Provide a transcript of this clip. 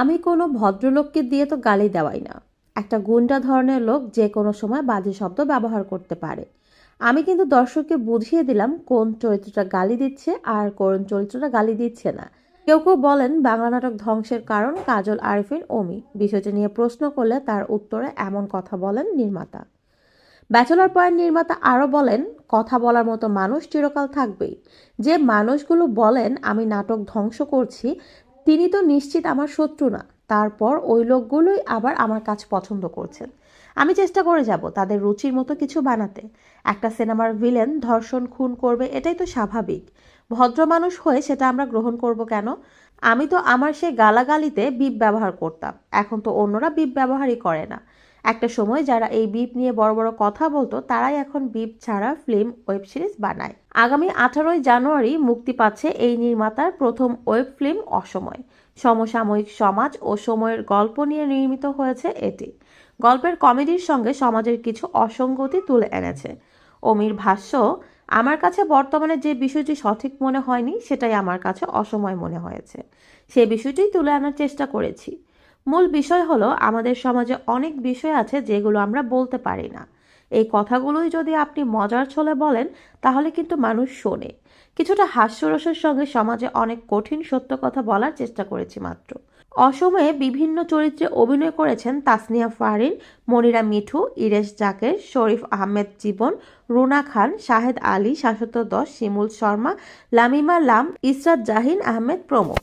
আমি কোনো ভদ্রলোককে দিয়ে তো গালি দেওয়াই না। একটা গুন্ডা ধরনের লোক যে কোনো সময় বাজে শব্দ ব্যবহার করতে পারে। আমি কিন্তু দর্শককে বুঝিয়ে দিলাম কোন চরিত্রটা গালি দিচ্ছে আর কোন চরিত্রটা গালি দিচ্ছে না। কেউ কেউ বলেন বাংলা নাটক ধ্বংসের কারণ কাজল আরিফিন ওমি বিষয়টি নিয়ে প্রশ্ন করলে তার উত্তরে এমন কথা বলেন নির্মাতা। ব্যাচেলর পয়েন্ট নির্মাতা আরও বলেন, কথা বলার মতো মানুষ চিরকাল থাকবেই। যে মানুষগুলো বলেন, আমি নাটক ধ্বংস করছি তিনি তো নিশ্চিত আমার শত্রু না। তারপর ওই লোকগুলোই আবার আমার কাজ পছন্দ করছেন। আমি চেষ্টা করে যাব তাদের রুচির মতো কিছু বানাতে। একটা সিনেমার ভিলেন ধর্ষণ, খুন করবে, এটাই তো স্বাভাবিক। ভদ্র মানুষ হয়ে সেটা আমরা গ্রহণ করব কেন? আমি তো আমার সেই গালাগালিতে বিপ ব্যবহার করতাম। এখন তো অন্যরা বিপ ব্যবহারই করে না। একটা সময় যারা এই বিপ নিয়ে বড় বড় কথা বলতো, তারাই এখন বিপ ছাড়া ফিল্ম ওয়েব সিরিজ বানায়। আগামী আঠারোই জানুয়ারি মুক্তি পাচ্ছে এই নির্মাতার প্রথম ওয়েব ফিল্ম অসময়। সমসাময়িক সমাজ ও সময়ের গল্প নিয়ে নির্মিত হয়েছে এটি। গল্পের কমেডির সঙ্গে সমাজের কিছু অসঙ্গতি তুলে এনেছে। অমির ভাষ্য, আমার কাছে বর্তমানে যে বিষয়টি সঠিক মনে হয়নি, সেটাই আমার কাছে অসময় মনে হয়েছে। সে বিষয়টি তুলে আনার চেষ্টা করেছি। মূল বিষয় হলো, আমাদের সমাজে অনেক বিষয় আছে যেগুলো আমরা বলতে পারি না। এই কথাগুলোই যদি আপনি মজার ছলে বলেন, তাহলে কিন্তু মানুষ শোনে। কিছুটা হাস্যরসের সঙ্গে সমাজে অনেক কঠিন সত্য কথা বলার চেষ্টা করেছি মাত্র। অসময়ে বিভিন্ন চরিত্রে অভিনয় করেছেন তাসনিয়া ফারিন, মনিরা মিঠু, ইরেশ জাকের, শরীফ আহমেদ জীবন, রুনা খান, শাহেদ আলী, শাশ্বত দশ শিমুল শর্মা, লামিমা লাম, ইসরাত জাহিন আহমেদ প্রমুখ।